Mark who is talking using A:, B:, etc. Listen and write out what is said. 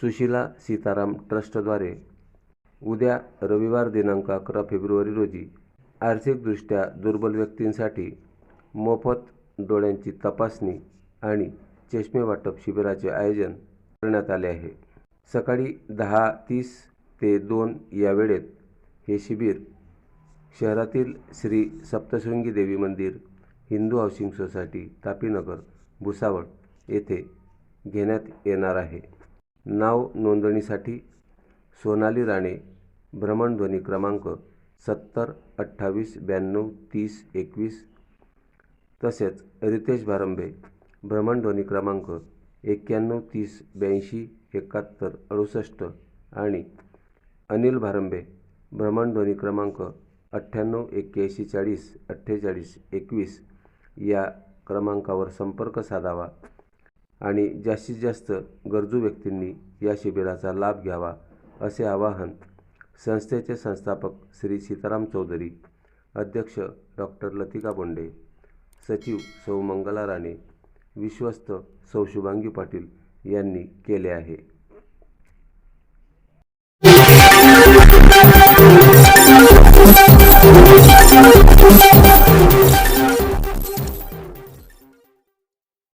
A: सुशीला सीताराम ट्रस्टद्वारे उद्या रविवार दिनांक अकरा फेब्रुवारी रोजी आर्थिकदृष्ट्या दुर्बल व्यक्तींसाठी मोफत डोळ्यांची तपासणी आणि चष्मे वाटप शिबिराचे आयोजन करण्यात आले आहे. सकाळी दहा तीस ते दोन या वेळेत हे शिबिर शहरातील श्री सप्तशृंगी देवी मंदिर हिंदू हाऊसिंग सोसायटी तापीनगर भुसावळ येथे घेण्यात येणार आहे. नाव नोंदणीसाठी सोनाली राणे भ्रमणध्वनी क्रमांक सत्तर अठ्ठावीस ब्याण्णव तीस एकवीस तसेच रितेश भारंबे भ्रमणध्वनी क्रमांक एक्क्याण्णव तीस ब्याऐंशी एकाहत्तर अडुसष्ट आणि अनिल भारंबे भ्रमणध्वनी क्रमांक अठ्ठ्याण्णव एक्क्याऐंशी चाळीस अठ्ठेचाळीस एकवीस या क्रमांकावर संपर्क साधावा. आणि जास्तीत जास्त गरजू व्यक्तींनी या शिबिराचा लाभ घ्यावा असे आवाहन संस्थेचे संस्थापक श्री सीताराम चौधरी अध्यक्ष डॉक्टर लतिका बोंडे सचिव सौ मंगला राणे विश्वस्त सौ शुभांगी पाटील यांनी केले आहे
B: Thank you.